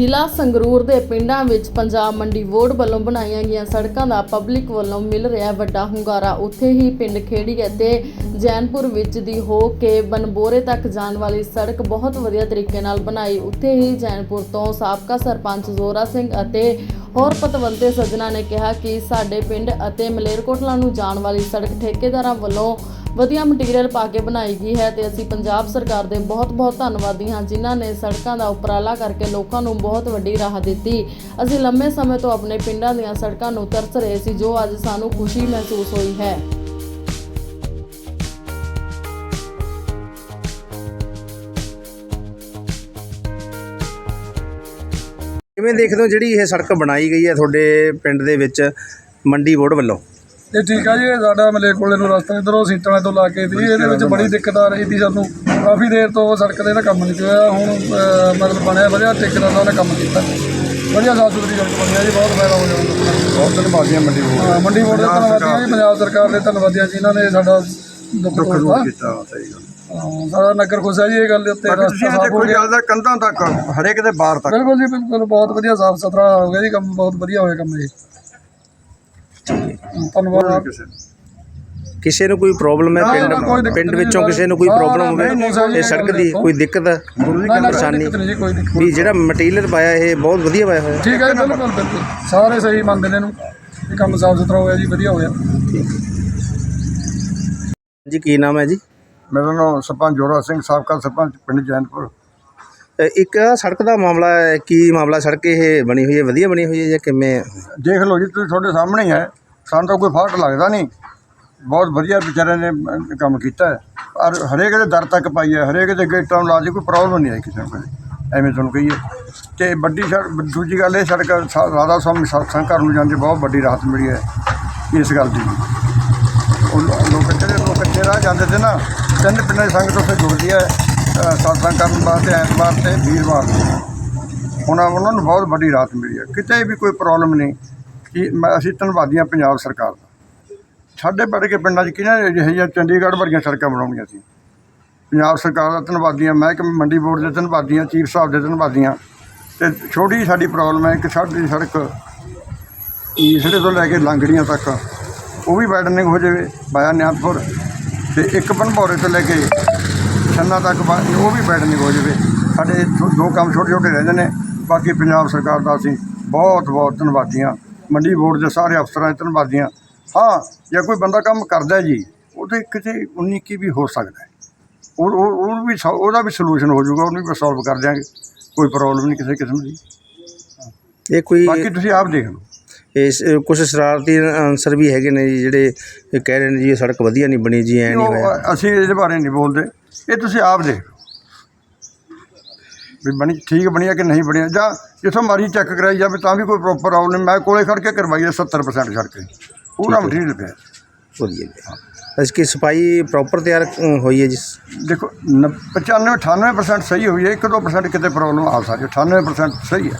ਜ਼ਿਲ੍ਹਾ ਸੰਗਰੂਰ ਦੇ ਪਿੰਡਾਂ ਵਿੱਚ ਪੰਜਾਬ ਮੰਡੀ ਬੋਰਡ ਵੱਲੋਂ ਬਣਾਈਆਂ ਗਈਆਂ ਸੜਕਾਂ ਦਾ ਪਬਲਿਕ ਵੱਲੋਂ ਮਿਲ ਰਿਹਾ ਵੱਡਾ ਹੁੰਗਾਰਾ। ਉੱਥੇ ਹੀ ਪਿੰਡ ਖੇੜੀ ਅਤੇ ਜੈਨਪੁਰ ਵਿੱਚ ਦੀ ਹੋ ਕੇ ਬਨਬੋਰੇ ਤੱਕ ਜਾਣ ਵਾਲੀ ਸੜਕ ਬਹੁਤ ਵਧੀਆ ਤਰੀਕੇ ਨਾਲ ਬਣਾਈ। ਉੱਥੇ ਹੀ ਜੈਨਪੁਰ ਤੋਂ ਸਾਬਕਾ ਸਰਪੰਚ ਜ਼ੋਰਾ ਸਿੰਘ ਅਤੇ ਹੋਰ ਪਤਵੰਤੇ ਸੱਜਣਾ ਨੇ ਕਿਹਾ ਕਿ ਸਾਡੇ ਪਿੰਡ ਅਤੇ ਮਲੇਰਕੋਟਲਾ ਨੂੰ ਜਾਣ ਵਾਲੀ ਸੜਕ ਠੇਕੇਦਾਰਾਂ ਵੱਲੋਂ ਵਧੀਆ ਮਟੀਰੀਅਲ ਪਾ ਕੇ ਬਣਾਈ ਗਈ ਹੈ ਤੇ ਅਸੀਂ ਪੰਜਾਬ ਸਰਕਾਰ ਦੇ ਬਹੁਤ-ਬਹੁਤ ਧੰਨਵਾਦੀ ਹਾਂ, ਜਿਨ੍ਹਾਂ ਨੇ ਸੜਕਾਂ ਦਾ ਉਪਰਾਲਾ ਕਰਕੇ ਲੋਕਾਂ ਨੂੰ ਬਹੁਤ ਵੱਡੀ ਰਾਹ ਦਿੱਤੀ। ਅਸੀਂ ਲੰਮੇ ਸਮੇਂ ਤੋਂ ਆਪਣੇ ਪਿੰਡਾਂ ਦੀਆਂ ਸੜਕਾਂ ਨੂੰ ਤਰਸ ਰਹੇ ਸੀ, ਜੋ ਅੱਜ ਸਾਨੂੰ ਖੁਸ਼ੀ ਮਹਿਸੂਸ ਹੋਈ ਹੈ। ਕਿਵੇਂ ਦੇਖਦੇ ਹੋ ਜਿਹੜੀ ਇਹ ਸੜਕ ਬਣਾਈ ਗਈ ਹੈ ਤੁਹਾਡੇ ਪਿੰਡ ਦੇ ਵਿੱਚ ਮੰਡੀ ਬੋਰਡ ਵੱਲੋਂ? ਇਹ ਠੀਕ ਆ ਜੀ ਇਹ ਸਾਡਾ ਮਲੇਰਕੋਟਲੇ ਨੂੰ ਰਸਤਾ ਇਧਰੋਂ ਸੀਟਾਂ ਤੋਂ ਲਾ ਕੇ ਦੀ ਇਹਦੇ ਵਿੱਚ ਬੜੀ ਦਿੱਕਤ ਆ ਰਹੀ ਸੀ ਸਾਨੂੰ। ਕਾਫੀ ਦੇਰ ਤੋਂ ਸੜਕ ਤੇ ਨਾ ਕੰਮ ਨਹੀਂ ਹੋਇਆ ਹੁਣ ਅਹ, ਮਤਲਬ ਬਣਿਆ ਵਧੀਆ ਠੇਕੇਦਾਰ ਨਾਲ ਉਹਨੇ ਕੰਮ ਕੀਤਾ। ਵਧੀਆ ਸਾਫ਼ ਸੁਥਰੀ ਸੜਕ ਬਣੀ ਆ ਜੀ ਬਹੁਤ ਫਾਇਦਾ ਹੋ ਜਾਊਗਾ ਬਹੁਤ ਧੰਨਵਾਦੀਆਂ ਮੰਡੀ ਬੋਰਡ। ਹਾਂ, ਮੰਡੀ ਬੋਰਡ ਦੇ ਧੰਨਵਾਦੀਆਂ ਜੀ ਪੰਜਾਬ ਸਰਕਾਰ ਦੇ ਧੰਨਵਾਦੀਆਂ ਜਿਨ੍ਹਾਂ ਨੇ ਸਾਡਾ ਦੁੱਖ ਦੁੱਖ ਦੂਰ ਤੋੜਤਾ ਕੀਤਾ ਸਹੀ ਗੱਲ। ਹਾਂ, ਸਾਡਾ ਨਗਰ ਖੁਸ਼ ਹੈ ਜੀ ਇਹ ਗੱਲ ਦੇ ਉੱਤੇ ਤੁਸੀਂ ਰਸਤਾ ਇਹ ਸਾਫ਼ ਹੋ ਦੇਖੋ ਗਿਆ। ਜ਼ਿਆਦਾ ਕੰਧਾਂ ਤੱਕ ਹਰੇਕ ਦੇ ਬਾਹਰ ਤੱਕ। ਬਿਲਕੁਲ ਜੀ ਬਿਲਕੁਲ ਬਹੁਤ ਵਧੀਆ ਸਾਫ਼ ਸੁਥਰਾ ਹੋ ਗਿਆ ਜੀ ਕੰਮ ਬਹੁਤ ਵਧੀਆ ਹੋਇਆ ਕੰਮ ਇਹ। ਧੰਨਵਾਦ। ਕਿਸੇ ਨੂੰ। ਕਿਸੇ ਨੂੰ ਕੋਈ ਪ੍ਰੋਬਲਮ ਹੈ ਨਾ, ਨਾ, ਕੋਈ ਪਿੰਡ ਦਿੱਕਤ ਪਿੰਡ ਨਹੀਂ, ਵਿੱਚੋਂ ਕਿਸੇ ਨੂੰ ਕੋਈ ਨਾ, ਪ੍ਰੋਬਲਮ ਨਾ, ਨਹੀਂ, ਨਹੀਂ, ਹੋਵੇ ਇਹ ਸੜਕ ਦੀ ਕੋਈ ਦਿੱਕਤ ਨਾ ਨਾ ਕੋਈ ਪਰੇਸ਼ਾਨੀ ਦਿੱਕਤ ਨਹੀਂ ਜੀ ਕੋਈ ਦਿੱਕਤ ਵੀ ਜਿਹੜਾ ਮਟੀਰੀਅਲ ਪਾਇਆ ਇਹ ਬਹੁਤ ਵਧੀਆ ਪਾਇਆ ਹੋਇਆ। ਠੀਕ ਹੈ ਜੀ, ਬਿਲਕੁਲ ਬਿਲਕੁਲ। ਸਾਰੇ ਸਹੀ ਮੰਨਦੇ ਨੇ ਇਹਨੂੰ। ਇਹ ਕੰਮ ਸਾਫ਼ ਸੁਥਰਾ ਹੋਇਆ ਜੀ ਵਧੀਆ ਹੋਇਆ ਜੀ ਕੀ ਨਾਮ ਹੈ ਜੀ? ਮੇਰਾ ਨਾਮ ਸਰਪੰਚ ਜੋਰਾ ਸਿੰਘ ਸਾਬਕਾ ਸਰਪੰਚ ਪਿੰਡ ਜੈਨਪੁਰ। ਅ, ਇੱਕ ਆਹ ਸੜਕ ਦਾ ਮਾਮਲਾ ਹੈ ਕੀ ਮਾਮਲਾ ਸੜਕ ਇਹ ਬਣੀ ਹੋਈ ਹੈ ਵਧੀਆ ਬਣੀ ਹੋਈ ਹੈ ਜਾਂ ਕਿਵੇਂ? ਦੇਖ ਲਓ ਜੀ ਤੁਸੀਂ ਤੁਹਾਡੇ ਸਾਹਮਣੇ ਹੀ ਹੈ। ਸਾਨੂੰ ਤਾਂ ਕੋਈ ਫਾਲਟ ਲੱਗਦਾ ਨਹੀਂ। ਬਹੁਤ ਵਧੀਆ ਵਿਚਾਰਿਆਂ ਨੇ ਕੰਮ ਕੀਤਾ ਹੈ। ਔਰ ਹਰੇਕ ਦੇ ਦਰ ਤੱਕ ਪਾਈ ਹੈ। ਹਰੇਕ ਦੇ ਗੇਟਾਂ ਨੂੰ ਲਾ ਕੇ ਕੋਈ ਪ੍ਰੋਬਲਮ ਨਹੀਂ ਆਈ ਕਿਸੇ ਨੂੰ ਕਦੇ। ਐਵੇਂ ਤੁਹਾਨੂੰ ਕਹੀਏ। ਤੇ ਵੱਡੀ ਸੜਕ ਦੂਜੀ ਗੱਲ ਇਹ ਸੜਕ ਰਾਧਾ ਸਵਾਮੀ ਸਤਸੰਗ ਘਰ ਨੂੰ ਜਾਂਦੇ ਬਹੁਤ ਵੱਡੀ ਰਾਹਤ ਮਿਲੀ ਹੈ ਇਸ ਗੱਲ ਦੀ। ਉਹ ਲੋਕ ਜਿਹੜੇ ਲੋਕ ਕੱਚੇ ਰਾਹ ਜਾਂਦੇ ਤੇ ਨਾ, ਤਿੰਨ ਪਿੰਡਾਂ ਦੀ ਸੰਗਤ ਉੱਥੇ ਜੁੜਦੀ ਹੈ ਸਤਸੰਗ ਕਰਨ ਵਾਸਤੇ ਐਤਵਾਰ ਤੇ ਵੀਰਵਾਰ ਨੂੰ। ਹੁਣ ਉਹਨਾਂ ਨੂੰ ਬਹੁਤ ਵੱਡੀ ਰਾਹਤ ਮਿਲੀ ਹੈ। ਕਿਤੇ ਵੀ ਕੋਈ ਪ੍ਰੋਬਲਮ ਨਹੀਂ। ਕਿ ਮੈਂ ਅਸੀਂ ਧੰਨਵਾਦੀ ਹਾਂ ਪੰਜਾਬ ਸਰਕਾਰ ਦਾ। ਸਾਡੇ ਵਰਗੇ ਕੇ ਪਿੰਡਾਂ 'ਚ ਕਿਹਨਾਂ ਜਿਹੇ ਜਿਹੀਆਂ ਚੰਡੀਗੜ੍ਹ ਵਰਗੀਆਂ ਸੜਕਾਂ ਬਣਾਉਣੀਆਂ ਸੀ। ਪੰਜਾਬ ਸਰਕਾਰ ਦਾ ਧੰਨਵਾਦੀ ਹਾਂ ਮੈਂ ਮੰਡੀ ਬੋਰਡ ਦੇ ਧੰਨਵਾਦੀ ਹਾਂ ਚੀਫ ਸਾਹਿਬ ਦੇ ਧੰਨਵਾਦੀ ਹਾਂ ਤੇ ਛੋਟੀ ਜਿਹੀ ਸਾਡੀ ਪ੍ਰੋਬਲਮ ਹੈ ਕਿ ਸਾਡੀ ਸੜਕ ਈਸੜੇ ਤੋਂ ਲੈ ਕੇ ਲਾਂਗੜੀਆਂ ਤੱਕ, ਉਹ ਵੀ ਵਾਈਡਨਿੰਗ ਹੋ ਜਾਵੇ ਬਾਇਆ ਨਿਆਂਪੁਰ ਤੇ ਇੱਕ ਭੋਰੇ ਤੋਂ ਲੈ ਕੇ ਛੰਨਾ ਤੱਕ ਉਹ ਵੀ ਵਾਈਡਨਿੰਗ ਹੋ ਜਾਵੇ। ਸਾਡੇ ਦੋ- ਦੋ ਕੰਮ ਛੋਟੇ ਛੋਟੇ ਰਹਿੰਦੇ ਨੇ। ਬਾਕੀ ਪੰਜਾਬ ਸਰਕਾਰ ਦਾ ਅਸੀਂ ਬਹੁਤ ਬਹੁਤ ਧੰਨਵਾਦੀ ਹਾਂ ਮੰਡੀ ਬੋਰਡ ਦੇ ਸਾਰੇ ਅਫਸਰਾਂ ਦੇ ਧੰਨਵਾਦੀ ਹਾਂ ਜੇ ਕੋਈ ਬੰਦਾ ਕੰਮ ਕਰਦਾ ਜੀ ਉਹਦੇ ਕਿਤੇ 19 ਕੀ ਵੀ ਹੋ ਸਕਦਾ ਉਹ ਉਹ ਵੀ ਉਹਦਾ ਵੀ ਸੋਲੂਸ਼ਨ ਹੋ ਜਾਊਗਾ ਉਹਨੂੰ ਵੀ ਸੋਲਵ ਕਰ ਦਿਆਂਗੇ। ਕੋਈ ਪ੍ਰੋਬਲਮ ਨਹੀਂ ਕਿਸੇ ਕਿਸਮ ਦੀ। ਇਹ ਕੋਈ ਬਾਕੀ ਤੁਸੀਂ ਆਪ ਦੇਖ ਲਓ। ਇਸ ਕੁਝ ਸ਼ਰਾਰਤੀ ਅਨਸਰ ਵੀ ਹੈਗੇ ਨੇ ਜੀ ਜਿਹੜੇ ਕਹਿ ਰਹੇ ਨੇ ਜੀ ਇਹ ਸੜਕ ਵਧੀਆ ਨਹੀਂ ਬਣੀ ਜੀ ਐ ਨਹੀਂ ਹੋਇਆ। ਅਸੀਂ ਇਹਦੇ ਬਾਰੇ ਨਹੀਂ ਬੋਲਦੇ। ਇਹ ਤੁਸੀਂ ਆਪ ਦੇਖ ਲਓ। ਵੀ ਬਣੀ ਠੀਕ ਬਣੀ ਹੈ ਕਿ ਨਹੀਂ ਬਣੀ ਹੈ। ਜਾਂ ਜਿੱਥੋਂ ਮਰਜ਼ੀ ਚੈੱਕ ਕਰਾਈ ਜਾਵੇ ਤਾਂ ਵੀ ਕੋਈ ਪ੍ਰੋਪਰ ਪ੍ਰੋਬਲਮ ਮੈਂ ਕੋਲੇ ਖੜ ਕੇ ਕਰਵਾਈ ਹੈ 70% ਸੜਕ ਪੂਰਾ ਮਟੀਰੀਅਲ ਪਿਆ। ਵਧੀਆ ਜੀ। ਇਸ ਕੀ ਸਫ਼ਾਈ ਪ੍ਰੋਪਰ ਤਿਆਰ ਹੋਈ ਹੈ ਜੀ? ਦੇਖੋ ਨ- 95 98% ਸਹੀ ਹੋਈ ਹੈ 1-2% ਕਿਤੇ ਪ੍ਰੋਬਲਮ ਆ ਸਕਦੀ ਹੈ 98% ਸਹੀ ਹੈ।